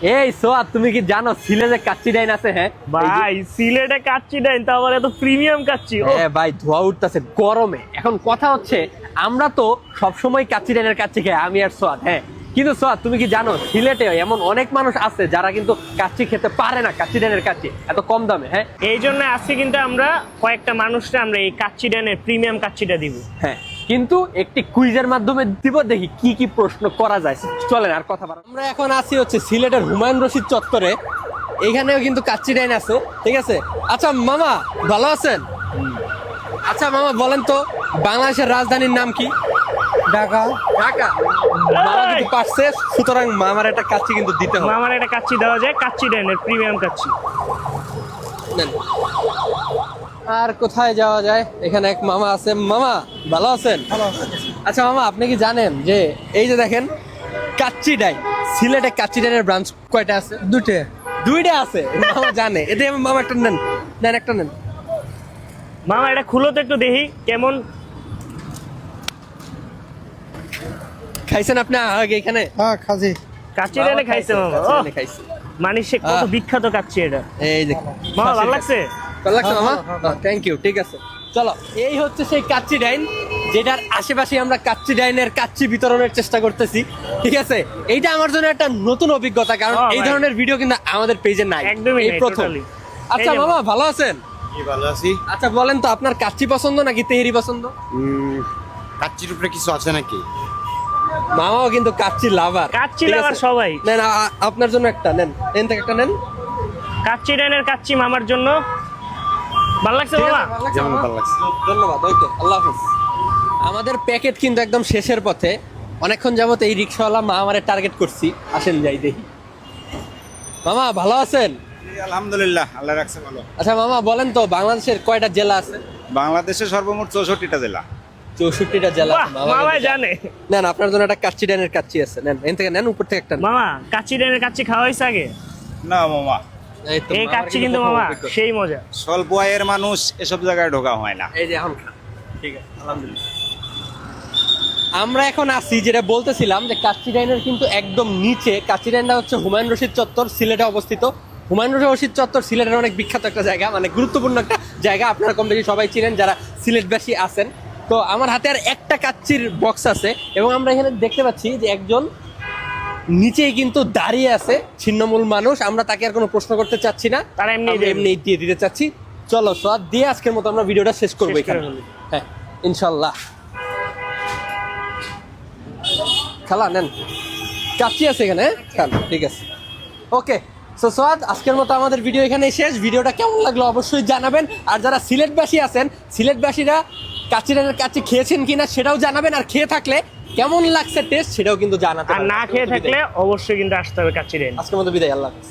এই সোয়া তুমি কি জানো সিলেটে কাচ্চি ডাইন আছে হ্যাঁ? ভাই সিলেটে কাচ্চি দেন তো আবার এত প্রিমিয়াম কাচ্চি হ্যাঁ ভাই ধোয়া উঠতেছে গরমে। এখন কথা হচ্ছে আমরা তো সবসময় কাচ্চি ডাইনের কাচ্চি খাই আমি আর সোয়াদ হ্যাঁ? কিন্তু সোয়াদ তুমি কি জানো সিলেটে এমন অনেক মানুষ আছে যারা কিন্তু কাচ্চি খেতে পারে না কাচ্চি ডাইনের কাচ্চি এত কম দামে হ্যাঁ? এই জন্য আজকে কিন্তু আমরা কয়েকটা মানুষকে আমরা এই কাচ্চি ড্যানের প্রিমিয়াম কাচ্চিটা দিব। হ্যাঁ। কিন্তু একটি কুইজের মাধ্যমে দিব দেখি কি কি প্রশ্ন করা যায়। চলেন আর কথা বাড়াবো। আমরা এখন আছি হচ্ছে সিলেটের হুমায়ুন রশিদ চত্বরে। এখানেও কিন্তু কাচ্চি ডাইন আছে ঠিক আছে? আচ্ছা মামা ভালো আছেন? আচ্ছা মামা বলেন তো বাংলাদেশের রাজধানীর নাম কি? ঢাকা। ঢাকা। মামা কিন্তু পারছে সুতরাং মামার একটা কাচ্চি কিন্তু দিতে হবে। আমার একটা কাচ্চি দেওয়া যায় কাচ্চি ড্যানের প্রিমিয়াম কাচ্চি। নেন। আর কোথায় যাওয়া যায়? এখানে এক মামা আছে। মামা ভালো আছেন? আচ্ছা মামা আপনি কি জানেন যে এই যে দেখেন কাচ্চি ডাই সিলেটে কাচ্চি ডাইনের ব্রাঞ্চ কয়টা আছে? দুটে দুইটা আছে। মামা জানে। এতে মামা একটা নেন। নেন একটা নেন। মামা এটা খুলো তো একটু দেখি কেমন? খাইছেন আপনি আগে এখানে? হ্যাঁ খাজি। কাচ্চি ড্যানে খাইছে মামা। কাচ্চি ও খাইছে। মানে সে কত আহ। বিখ্যাত কাচ্চি এটা। এই দেখুন। মামা ভালো লাগছে? ভালো লাগছে মামা? হ্যাঁ, থ্যাংক ইউ ঠিক আছে। চলো এই হচ্ছে সেই কাচ্চি ডাইন যেটার আশেপাশে আমরা কাচ্চি ডাইনের কাচ্চি বিতরণের চেষ্টা করতেছি ঠিক আছে? এইটা আমার জন্য একটা নতুন অভিজ্ঞতা কারণ এই ধরনের ভিডিও কিন্তু আমাদের পেজে নাই। এই প্রথম। আচ্ছা মামা ভালো আছেন? ভালো আছি। আচ্ছা বলেন তো আপনার কাচ্চি পছন্দ নাকি তেহেরি পছন্দ? কাচ্চির উপরে কিছু আছে নাকি? মামাও কিন্তু কাচ্চি লাভার কাচ্চি lover সবাই। নেন আপনার জন্য একটা নেন এন থেকে একটা নেন। কাচ্চি ড্যানের কাচ্চি মামার জন্য ভালো লাগছে ঠিক মামা আছে, ভালো লাগছে যেমন ভালো লাগছে। ধন্যবাদ ওকে আল্লাহ হাফিজ। আমাদের প্যাকেট কিন্তু একদম শেষের পথে। অনেকক্ষণ যাবত এই রিক্সাওয়ালা মা আমারে টার্গেট করছি। আসেন যাই দেখি। মামা ভালো আছেন? আলহামদুলিল্লাহ আল্লাহ রাখছে ভালো। আচ্ছা মামা বলেন তো বাংলাদেশের কয়টা জেলা আছে? বাংলাদেশের সর্বমোট চৌষট্টিটা জেলা। চৌষট্টিটা জেলা বাহ, আছে, মামা জানে। নেন আপনার জন্য একটা কাচ্চি ডানের কাচ্চি আছে। নেন এন থেকে নেন উপর থেকে একটা মামা কাচ্চি ড্যানের কাচ্চি খাওয়া হয়েছে আগে? না মামা এই তো, এই মামার কাচ্চি কিন্তু মামা সেই মজা। স্বল্প আয়ের মানুষ এসব জায়গায় ঢোকা হয় না। এই যে এখন ঠিক আছে আলহামদুলিল্লাহ। আমরা এখন আছি যেটা বলতেছিলাম যে কাচ্চি ডাইনের কিন্তু একদম নিচে। কাচ্চি ডাইনটা হচ্ছে হুমায়ুন রশিদ চত্বর সিলেটে অবস্থিত। হুমায়ুন রশিদ চত্বর সিলেটের অনেক বিখ্যাত একটা জায়গা মানে গুরুত্বপূর্ণ একটা জায়গা। আপনারা কম বেশি সবাই চিনেন যারা সিলেটবাসী আছেন। তো আমার হাতে আর একটা কাচ্চির বক্স আছে এবং আমরা এখানে দেখতে পাচ্ছি যে একজন নিচেই কিন্তু দাঁড়িয়ে আছে ছিন্নমূল মানুষ। আমরা তাকে আর কোনো প্রশ্ন করতে চাচ্ছি না। তারা দেবে। এমনি দিয়ে দিতে চাচ্ছি। চলো সব দিয়ে আজকের মতো আমরা ভিডিওটা শেষ করব এখানে। হ্যাঁ ইনশাল্লাহ। খালা নেন। কাচ্চি আছে এখানে হ্যাঁ? খান ঠিক আছে। ওকে সো সোয়াদ আজকের মতো আমাদের ভিডিও এখানে শেষ। ভিডিওটা কেমন লাগল অবশ্যই জানাবেন। আর যারা সিলেটবাসী আছেন সিলেটবাসীরা কাচ্চিরানের কাচ্চি খেয়েছেন কিনা সেটাও জানাবেন। আর খেয়ে থাকলে কেমন লাগছে টেস্ট সেটাও কিন্তু জানাতে আর না খেয়ে থাকলে অবশ্যই কিন্তু আসতে হবে ড্যান আজকের মতো বিদায় আল্লাহ হাফেজ।